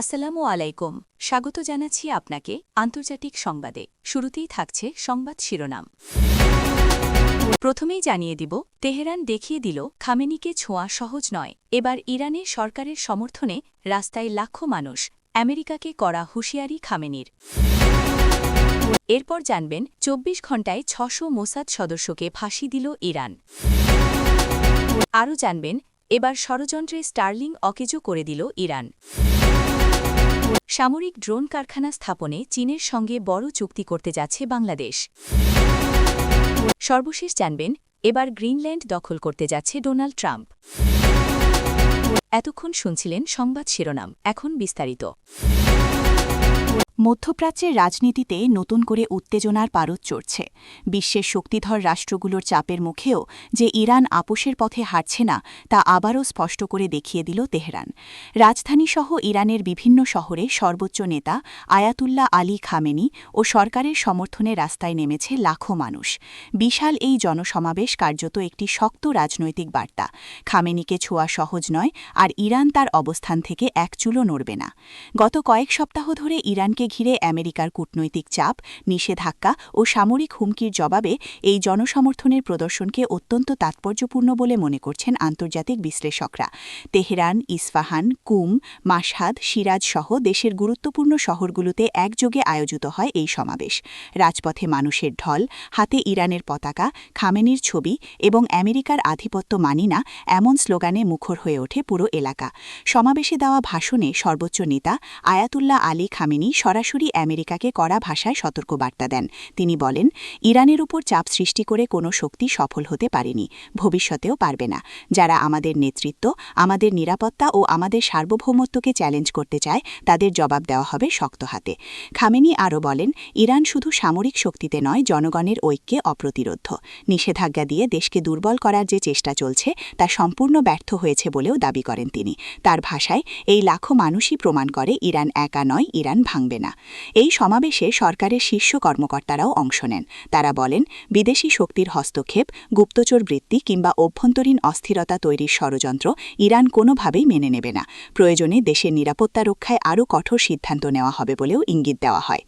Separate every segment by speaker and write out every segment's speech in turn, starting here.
Speaker 1: আসসালামু আলাইকুম। স্বাগত জানাচ্ছি আপনাকে আন্তর্জাতিক সংবাদে। শুরুতেই থাকছে সংবাদ শিরোনাম। প্রথমেই জানিয়ে দিব, তেহরান দেখিয়ে দিল, খামেনিকে ছোঁয়া সহজ নয়। এবার ইরানে সরকারের সমর্থনে রাস্তায় লাখো মানুষ, আমেরিকাকে করা হুঁশিয়ারি খামেনির। এরপর জানবেন, চব্বিশ ঘণ্টায় ছশো মোসাদ সদস্যকে ফাঁসি দিল ইরান। আরও জানবেন, এবার ষড়যন্ত্রে স্টার্লিং অকেজো করে দিল ইরান। সামরিক ড্রোন কারখানা স্থাপনে চীনের সঙ্গে বড় চুক্তি করতে যাচ্ছে বাংলাদেশ। সর্বশেষ জানবেন, এবার গ্রিনল্যান্ড দখল করতে যাচ্ছে ডোনাল্ড ট্রাম্প। এতক্ষণ শুনছিলেন সংবাদ শিরোনাম, এখন বিস্তারিত।
Speaker 2: মধ্যপ্রাচ্যের রাজনীতিতে নতুন করে উত্তেজনার পারদ চড়ছে। বিশ্বের শক্তিধর রাষ্ট্রগুলোর চাপের মুখেও যে ইরান আপোষের পথে হাঁটছে না, তা আবারও স্পষ্ট করে দেখিয়ে দিল তেহরান। রাজধানীসহ ইরানের বিভিন্ন শহরে সর্বোচ্চ নেতা আয়াতুল্লাহ আলী খামেনি ও সরকারের সমর্থনে রাস্তায় নেমেছে লাখো মানুষ। বিশাল এই জনসমাবেশ কার্যত একটি শক্ত রাজনৈতিক বার্তা। খামেনিকে ছোঁয়া সহজ নয়, আর ইরান তার অবস্থান থেকে এক চুলো নড়বে না। গত কয়েক সপ্তাহ ধরে ইরানকে ঘিরে আমেরিকার কূটনৈতিক চাপ, নিষেধাজ্ঞা ও সামরিক হুমকির জবাবে এই জনসমর্থনের প্রদর্শনকে অত্যন্ত তাৎপর্যপূর্ণ বলে মনে করছেন আন্তর্জাতিক বিশ্লেষকরা। তেহরান, ইস্ফাহান, কুম মাসহাদ সিরাজ সহ দেশের গুরুত্বপূর্ণ শহরগুলোতে একযোগে আয়োজিত হয় এই সমাবেশ। রাজপথে মানুষের ঢল, হাতে ইরানের পতাকা, খামেনির ছবি এবং আমেরিকার আধিপত্য মানি না এমন স্লোগানে মুখর হয়ে ওঠে পুরো এলাকা। সমাবেশে দেওয়া ভাষণে সর্বোচ্চ নেতা আয়াতুল্লাহ আলী খামেনি সরাসরি আমেরিকাকে কড়া ভাষায় সতর্কবার্তা দেন। তিনি বলেন, ইরানের উপর চাপ সৃষ্টি করে কোনো শক্তি সফল হতে পারেনি, ভবিষ্যতেও পারবে না। যারা আমাদের নেতৃত্ব, আমাদের নিরাপত্তা ও আমাদের সার্বভৌমত্বকে চ্যালেঞ্জ করতে চায়, তাদের জবাব দেওয়া হবে শক্ত হাতে। খামেনি আরও বলেন, ইরান শুধু সামরিক শক্তিতে নয়, জনগণের ঐক্যে অপ্রতিরোধ নিষেধাজ্ঞা দিয়ে দেশকে দুর্বল করার যে চেষ্টা চলছে, তা সম্পূর্ণ ব্যর্থ হয়েছে বলেও দাবি করেন তিনি। তার ভাষায়, এই লাখো মানুষই প্রমাণ করে ইরান একা নয়, ইরান ভাঙবে না। এই সমাবেশে সরকারের শীর্ষ কর্মকর্তারাও অংশ নেন। তারা বলেন, বিদেশি শক্তির হস্তক্ষেপ, গুপ্তচর বৃত্তি কিংবা অভ্যন্তরীণ অস্থিরতা তৈরির ষড়যন্ত্র ইরান কোনোভাবেই মেনে নেবে না। প্রয়োজনে দেশের নিরাপত্তা রক্ষায় আরও কঠোর সিদ্ধান্ত নেওয়া হবে বলেও ইঙ্গিত দেওয়া হয়।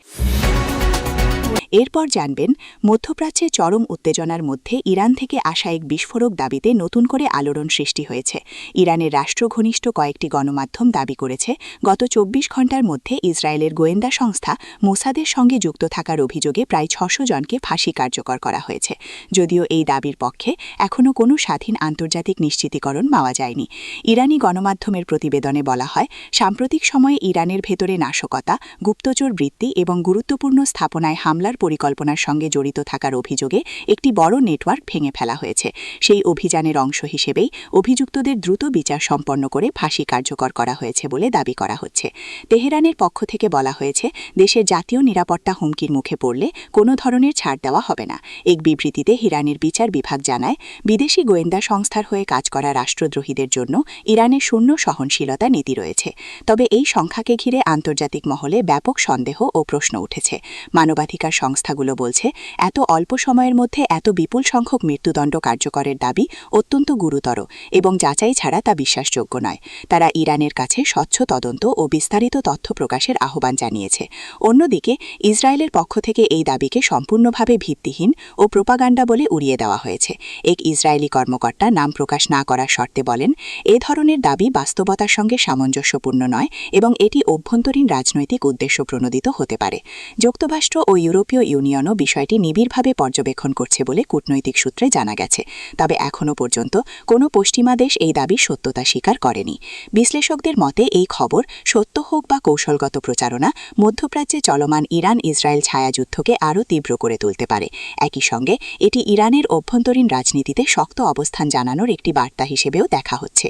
Speaker 2: এরপর জানবেন, মধ্যপ্রাচ্যে চরম উত্তেজনার মধ্যে ইরান থেকে আসা এক বিস্ফোরক দাবিতে নতুন করে আলোড়ন সৃষ্টি হয়েছে। ইরানের রাষ্ট্রঘনিষ্ঠ কয়েকটি গণমাধ্যম দাবি করেছে, গত চব্বিশ ঘণ্টার মধ্যে ইসরায়েলের গোয়েন্দা সংস্থা মোসাদের সঙ্গে যুক্ত থাকার অভিযোগে প্রায় ছশো জনকে ফাঁসি কার্যকর করা হয়েছে। যদিও এই দাবির পক্ষে এখনও কোনো স্বাধীন আন্তর্জাতিক নিশ্চিতীকরণ পাওয়া যায়নি। ইরানি গণমাধ্যমের প্রতিবেদনে বলা হয়, সাম্প্রতিক সময়ে ইরানের ভেতরে নাশকতা, গুপ্তচর বৃত্তি এবং গুরুত্বপূর্ণ স্থাপনায় হামলার পরিকল্পনার সঙ্গে জড়িত থাকার অভিযোগে একটি বড় নেটওয়ার্ক ভেঙে ফেলা হয়েছে। সেই অভিযানের অংশ হিসেবেই অভিযুক্তদের দ্রুত বিচার সম্পন্ন করে ফাঁসি কার্যকর করা হয়েছে বলে দাবি করা হচ্ছে। তেহরানের পক্ষ থেকে বলা হয়েছে, দেশের জাতীয় নিরাপত্তা হুমকির মুখে পড়লে কোনো ধরনের ছাড় দেওয়া হবে না। এক বিবৃতিতে হিরানের বিচার বিভাগ জানায়, বিদেশি গোয়েন্দা সংস্থার হয়ে কাজ করা রাষ্ট্রদ্রোহীদের জন্য ইরানের শূন্য সহনশীলতা নীতি রয়েছে। তবে এই সংখ্যাকে ঘিরে আন্তর্জাতিক মহলে ব্যাপক সন্দেহ ও প্রশ্ন উঠেছে। মানবাধিকার সংস্থাগুলো বলছে, এত অল্প সময়ের মধ্যে এত বিপুল সংখ্যক মৃত্যুদণ্ড কার্যকরের দাবি অত্যন্ত গুরুতর এবং যাচাই ছাড়া তা বিশ্বাসযোগ্য নয়। তারা ইরানের কাছে স্বচ্ছ তদন্ত ও বিস্তারিত তথ্য প্রকাশের আহ্বান জানিয়েছে। অন্যদিকে, ইসরায়েলের পক্ষ থেকে এই দাবিকে সম্পূর্ণভাবে ভিত্তিহীন ও প্রোপাগান্ডা বলে উড়িয়ে দেওয়া হয়েছে। এক ইসরায়েলি কর্মকর্তা নাম প্রকাশ না করার শর্তে বলেন, এ ধরনের দাবি বাস্তবতার সঙ্গে সামঞ্জস্যপূর্ণ নয় এবং এটি অভ্যন্তরীণ রাজনৈতিক উদ্দেশ্য প্রণোদিত হতে পারে। যুক্তরাষ্ট্র ও ইউরোপীয় ইউনিয়নও বিষয়টি নিবিড়ভাবে পর্যবেক্ষণ করছে বলে কূটনৈতিক সূত্রে জানা গেছে। তবে এখনও পর্যন্ত কোনো পশ্চিমা দেশ এই দাবির সত্যতা স্বীকার করেনি। বিশ্লেষকদের মতে, এই খবর সত্য হোক বা কৌশলগত প্রচারণা, মধ্যপ্রাচ্যে চলমান ইরান ইসরায়েল ছায়াযুদ্ধকে আরও তীব্র করে তুলতে পারে। একই সঙ্গে, এটি ইরানের অভ্যন্তরীণ রাজনীতিতে শক্ত অবস্থান জানানোর একটি বার্তা হিসেবেও দেখা হচ্ছে।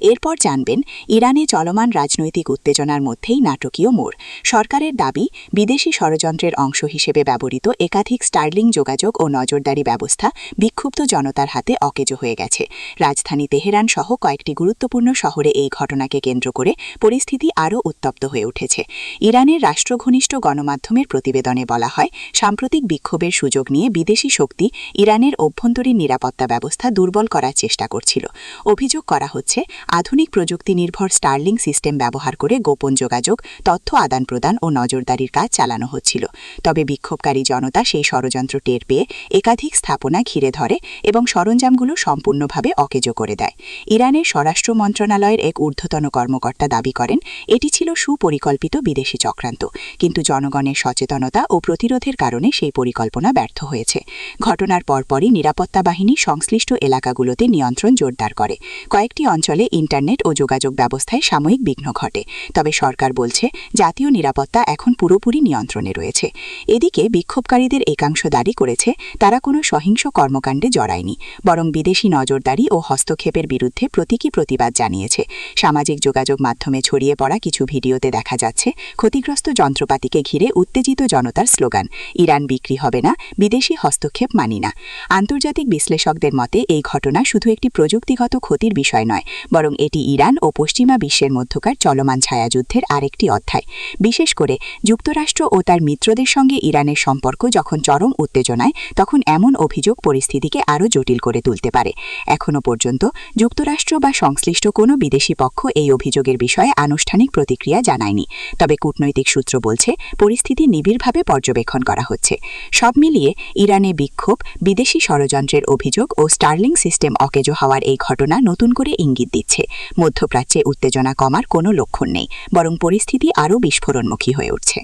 Speaker 2: এরপর জানবেন, ইরানে চলমান রাজনৈতিক উত্তেজনার মধ্যেই নাটকীয় মোড়। সরকারের দাবি, বিদেশি ষড়যন্ত্রের অংশ হিসেবে ব্যবহৃত একাধিক স্টার্লিং যোগাযোগ ও নজরদারি ব্যবস্থা বিক্ষুব্ধ জনতার হাতে অকেজো হয়ে গেছে। রাজধানী তেহরান সহ কয়েকটি গুরুত্বপূর্ণ শহরে এই ঘটনাকে কেন্দ্র করে পরিস্থিতি আরও উত্তপ্ত হয়ে উঠেছে। ইরানের রাষ্ট্রঘনিষ্ঠ গণমাধ্যমের প্রতিবেদনে বলা হয়, সাম্প্রতিক বিক্ষোভের সুযোগ নিয়ে বিদেশি শক্তি ইরানের অভ্যন্তরীণ নিরাপত্তা ব্যবস্থা দুর্বল করার চেষ্টা করছিল। অভিযোগ করা হচ্ছে আধুনিক প্রযুক্তি নির্ভর স্টার্লিং সিস্টেম ব্যবহার করে গোপন যোগাযোগ, তথ্য আদান প্রদান ও নজরদারির কাজ চালানো হচ্ছিল। তবে বিক্ষোভকারী জনতা সেই ষড়যন্ত্র টের পেয়ে একাধিক স্থাপনা ঘিরে ধরে এবং সরঞ্জামগুলো সম্পূর্ণভাবে অকেজো করে দেয়। ইরানের স্বরাষ্ট্র মন্ত্রণালয়ের এক ঊর্ধ্বতন কর্মকর্তা দাবি করেন, এটি ছিল সুপরিকল্পিত বিদেশি চক্রান্ত, কিন্তু জনগণের সচেতনতা ও প্রতিরোধের কারণে সেই পরিকল্পনা ব্যর্থ হয়েছে। ঘটনার পরপরই নিরাপত্তা বাহিনী সংশ্লিষ্ট এলাকাগুলোতে নিয়ন্ত্রণ জোরদার করে। কয়েকটি অঞ্চলে ইন্টারনেট ও যোগাযোগ ব্যবস্থায় সাময়িক বিঘ্ন ঘটে। তবে সরকার বলছে, জাতীয় নিরাপত্তা এখন পুরোপুরি নিয়ন্ত্রণে রয়েছে। এদিকে বিক্ষোভকারীদের একাংশ দাবি করেছে, তারা কোনো সহিংস কর্মকাণ্ডে জড়ায়নি, বরং বিদেশি নজরদারি ও হস্তক্ষেপের বিরুদ্ধে প্রতীকী প্রতিবাদ জানিয়েছে। সামাজিক যোগাযোগ মাধ্যমে ছড়িয়ে পড়া কিছু ভিডিওতে দেখা যাচ্ছে, ক্ষতিগ্রস্ত যন্ত্রপাতিকে ঘিরে উত্তেজিত জনতার স্লোগান, ইরান বিক্রি হবে না, বিদেশি হস্তক্ষেপ মানি না। আন্তর্জাতিক বিশ্লেষকদের মতে, এই ঘটনা শুধু একটি প্রযুক্তিগত ক্ষতির বিষয় নয় বরং এটি ইরান ও পশ্চিমা বিশ্বের মধ্যকার চলমান ছায়াযুদ্ধের আরেকটি অধ্যায়। বিশেষ করে যুক্তরাষ্ট্র ও তার মিত্রদের সঙ্গে ইরানের সম্পর্ক যখন চরম উত্তেজনায়, তখন এমন অভিযোগ পরিস্থিতিকে আরও জটিল করে তুলতে পারে। এখনও পর্যন্ত যুক্তরাষ্ট্র বা সংশ্লিষ্ট কোনো বিদেশি পক্ষ এই অভিযোগের বিষয়ে আনুষ্ঠানিক প্রতিক্রিয়া জানায়নি। তবে কূটনৈতিক সূত্র বলছে, পরিস্থিতি নিবিড়ভাবে পর্যবেক্ষণ করা হচ্ছে। সব মিলিয়ে ইরানে বিক্ষোভ, বিদেশি ষড়যন্ত্রের অভিযোগ ও স্টার্লিং সিস্টেম অকেজো হওয়ার এই ঘটনা নতুন করে ইঙ্গিত দিচ্ছে। মধ্যপ্রাচ্যে উত্তেজনা কমার কোনো লক্ষণ নেই, বরং পরিস্থিতি আরও বিস্ফোরণমুখী হয়ে উঠছে।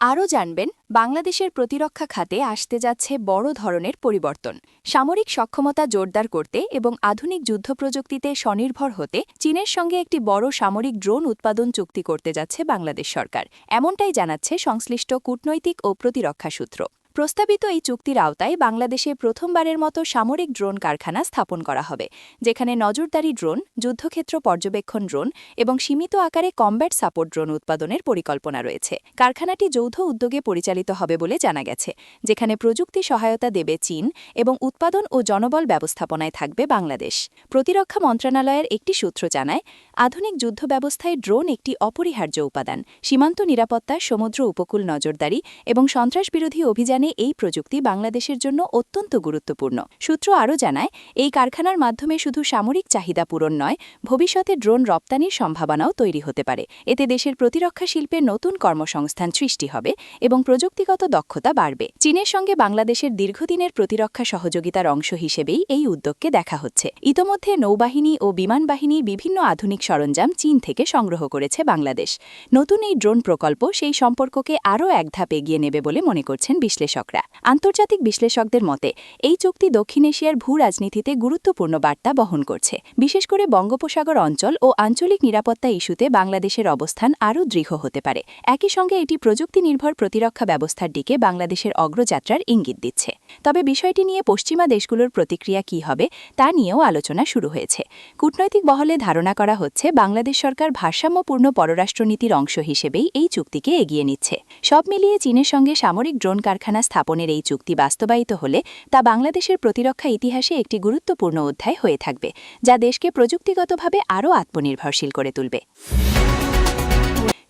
Speaker 1: আরও জানবেন, বাংলাদেশের প্রতিরক্ষা খাতে আসতে যাচ্ছে বড় ধরনের পরিবর্তন। সামরিক সক্ষমতা জোরদার করতে এবং আধুনিক যুদ্ধ প্রযুক্তিতে স্বনির্ভর হতে চীনের সঙ্গে একটি বড় সামরিক ড্রোন উৎপাদন চুক্তি করতে যাচ্ছে বাংলাদেশ সরকার। এমনটাই জানাচ্ছে সংশ্লিষ্ট কূটনৈতিক ও প্রতিরক্ষা সূত্র। প্রস্তাবিত এই চুক্তির আওতায় বাংলাদেশে প্রথমবারের মতো সামরিক ড্রোন কারখানা স্থাপন করা হবে, যেখানে নজরদারি ড্রোন, যুদ্ধক্ষেত্র পর্যবেক্ষণ ড্রোন এবং সীমিত আকারে কমব্যাট সাপোর্ট ড্রোন উৎপাদনের পরিকল্পনা রয়েছে। কারখানাটি যৌথ উদ্যোগে পরিচালিত হবে বলে জানা গেছে, যেখানে প্রযুক্তি সহায়তা দেবে চীন এবং উৎপাদন ও জনবল ব্যবস্থাপনায় থাকবে বাংলাদেশ। প্রতিরক্ষা মন্ত্রণালয়ের একটি সূত্র জানায় আধুনিক যুদ্ধ ব্যবস্থায় ড্রোন একটি অপরিহার্য উপাদান, সীমান্ত নিরাপত্তা, সমুদ্র উপকূল নজরদারি এবং সন্ত্রাসবিরোধী অভিযানে এই প্রযুক্তি বাংলাদেশের জন্য অত্যন্ত গুরুত্বপূর্ণ। সূত্র আরও জানায়, এই কারখানার মাধ্যমে শুধু সামরিক চাহিদা পূরণ নয়, ভবিষ্যতে ড্রোন রপ্তানির সম্ভাবনাও তৈরি হতে পারে। এতে দেশের প্রতিরক্ষা শিল্পে নতুন কর্মসংস্থান সৃষ্টি হবে এবং প্রযুক্তিগত দক্ষতা বাড়বে। চীনের সঙ্গে বাংলাদেশের দীর্ঘদিনের প্রতিরক্ষা সহযোগিতার অংশ হিসেবেই এই উদ্যোগকে দেখা হচ্ছে। ইতোমধ্যে নৌবাহিনী ও বিমান বাহিনী বিভিন্ন আধুনিক সরঞ্জাম চীন থেকে সংগ্রহ করেছে বাংলাদেশ। নতুন এই ড্রোন প্রকল্প সেই সম্পর্ককে আরও এক ধাপ এগিয়ে নেবে বলে মনে করছেন বিশ্লেষকরা। আন্তর্জাতিক বিশ্লেষকদের মতে, এই চুক্তি দক্ষিণ এশিয়ার ভূ রাজনীতিতে গুরুত্বপূর্ণ বার্তা বহন করছে। বিশেষ করে বঙ্গোপসাগর অঞ্চল ও আঞ্চলিক নিরাপত্তা ইস্যুতে বাংলাদেশের অবস্থান আরও দৃঢ় হতে পারে। একই সঙ্গে এটি প্রযুক্তি নির্ভর প্রতিরক্ষা ব্যবস্থার দিকে বাংলাদেশের অগ্রযাত্রার ইঙ্গিত দিচ্ছে। তবে বিষয়টি নিয়ে পশ্চিমা দেশগুলোর প্রতিক্রিয়া কী হবে, তা নিয়েও আলোচনা শুরু হয়েছে। কূটনৈতিক বহলে ধারণা করা হচ্ছে, বাংলাদেশ সরকার ভারসাম্যপূর্ণ পররাষ্ট্রনীতির অংশ হিসেবেই এই চুক্তিকে এগিয়ে নিচ্ছে। সব মিলিয়ে চীনের সঙ্গে সামরিক ড্রোন কারখানা স্থাপনের এই চুক্তি বাস্তবায়িত হলে তা বাংলাদেশের প্রতিরক্ষা ইতিহাসে একটি গুরুত্বপূর্ণ অধ্যায় হয়ে থাকবে, যা দেশকে প্রযুক্তিগতভাবে আরও আত্মনির্ভরশীল করে তুলবে।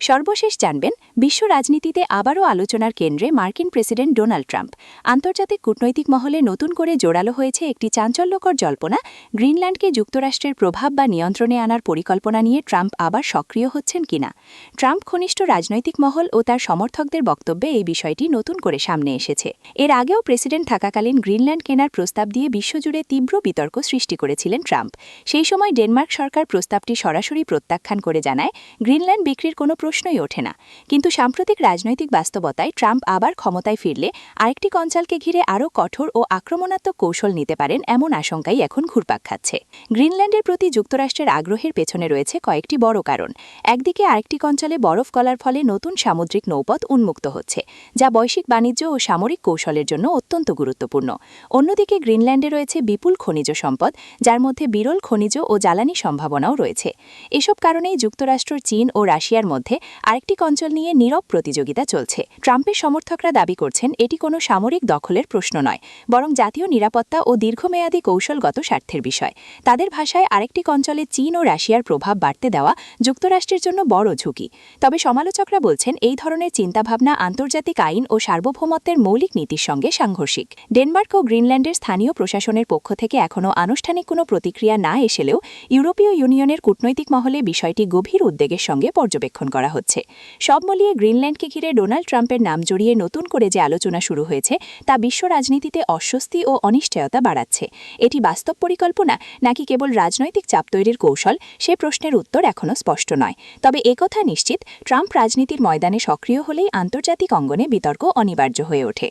Speaker 1: সর্বশেষ জানবেন, বিশ্ব রাজনীতিতে আবারও আলোচনার কেন্দ্রে মার্কিন প্রেসিডেন্ট ডোনাল্ড ট্রাম্প। আন্তর্জাতিক কূটনৈতিক মহলে নতুন করে জোরালো হয়েছে একটি চাঞ্চল্যকর জল্পনা। গ্রিনল্যান্ডকে যুক্তরাষ্ট্রের প্রভাব বা নিয়ন্ত্রণে আনার পরিকল্পনা নিয়ে ট্রাম্প আবার সক্রিয় হচ্ছেন কিনা? ট্রাম্প ঘনিষ্ঠ রাজনৈতিক মহল ও তার সমর্থকদের বক্তব্যে এই বিষয়টি নতুন করে সামনে এসেছে। এর আগেও প্রেসিডেন্ট থাকাকালীন গ্রিনল্যান্ড কেনার প্রস্তাব দিয়ে বিশ্বজুড়ে তীব্র বিতর্ক সৃষ্টি করেছিলেন ট্রাম্প। সেই সময় ডেনমার্ক সরকার প্রস্তাবটি সরাসরি প্রত্যাখ্যান করে জানায়, গ্রিনল্যান্ড বিক্রির কোনো প্রশ্নই ওঠে না। কিন্তু সাম্প্রতিক রাজনৈতিক বাস্তবতায় ট্রাম্প আবার ক্ষমতায় ফিরলে আরেকটি কঞ্চালকে ঘিরে আরও কঠোর ও আক্রমণাত্মক কৌশল নিতে পারেন এমন আশঙ্কাই এখন ঘুরপাক খাচ্ছে। গ্রিনল্যান্ডের প্রতি যুক্তরাষ্ট্রের আগ্রহের পেছনে রয়েছে কয়েকটি বড় কারণ। একদিকে আরেকটি কঞ্চলে বরফ গলার ফলে নতুন সামুদ্রিক নৌপথ উন্মুক্ত হচ্ছে, যা বৈশ্বিক বাণিজ্য ও সামরিক কৌশলের জন্য অত্যন্ত গুরুত্বপূর্ণ। অন্যদিকে গ্রিনল্যান্ডে রয়েছে বিপুল খনিজ সম্পদ, যার মধ্যে বিরল খনিজ ও জ্বালানি সম্ভাবনাও রয়েছে। এসব কারণেই যুক্তরাষ্ট্র, চীন ও রাশিয়ার মধ্যে আরেকটি অঞ্চল নিয়ে নীরব প্রতিযোগিতা চলছে। ট্রাম্পের সমর্থকরা দাবি করছেন, এটি কোনো সামরিক দখলের প্রশ্ন নয়, বরং জাতীয় নিরাপত্তা ও দীর্ঘমেয়াদী কৌশলগত স্বার্থের বিষয়। তাদের ভাষায় আরেকটি অঞ্চলে চীন ও রাশিয়ার প্রভাব বাড়তে দেওয়া যুক্তরাষ্ট্রের জন্য বড় ঝুঁকি। তবে সমালোচকরা বলছেন, এই ধরনের চিন্তাভাবনা আন্তর্জাতিক আইন ও সার্বভৌমত্বের মৌলিক নীতির সঙ্গে সাংঘর্ষিক। ডেনমার্ক ও গ্রিনল্যান্ডের স্থানীয় প্রশাসনের পক্ষ থেকে এখনও আনুষ্ঠানিক কোনো প্রতিক্রিয়া না এসেলেও ইউরোপীয় ইউনিয়নের কূটনৈতিক মহলে বিষয়টি গভীর উদ্বেগের সঙ্গে পর্যবেক্ষণ করা হচ্ছে। সব মিলিয়ে গ্রিনল্যান্ডকে ঘিরে ডোনাল্ড ট্রাম্পের নাম জড়িয়ে নতুন করে যে আলোচনা শুরু হয়েছে, তা বিশ্ব রাজনীতিতে অস্বস্তি ও অনিশ্চয়তা বাড়াচ্ছে। এটি বাস্তব পরিকল্পনা নাকি কেবল রাজনৈতিক চাপ তৈরির কৌশল? সে প্রশ্নের উত্তর এখনও স্পষ্ট নয়। তবে একথা নিশ্চিত, ট্রাম্প রাজনীতির ময়দানে সক্রিয় হলেই আন্তর্জাতিক অঙ্গনে বিতর্ক অনিবার্য হয়ে ওঠে।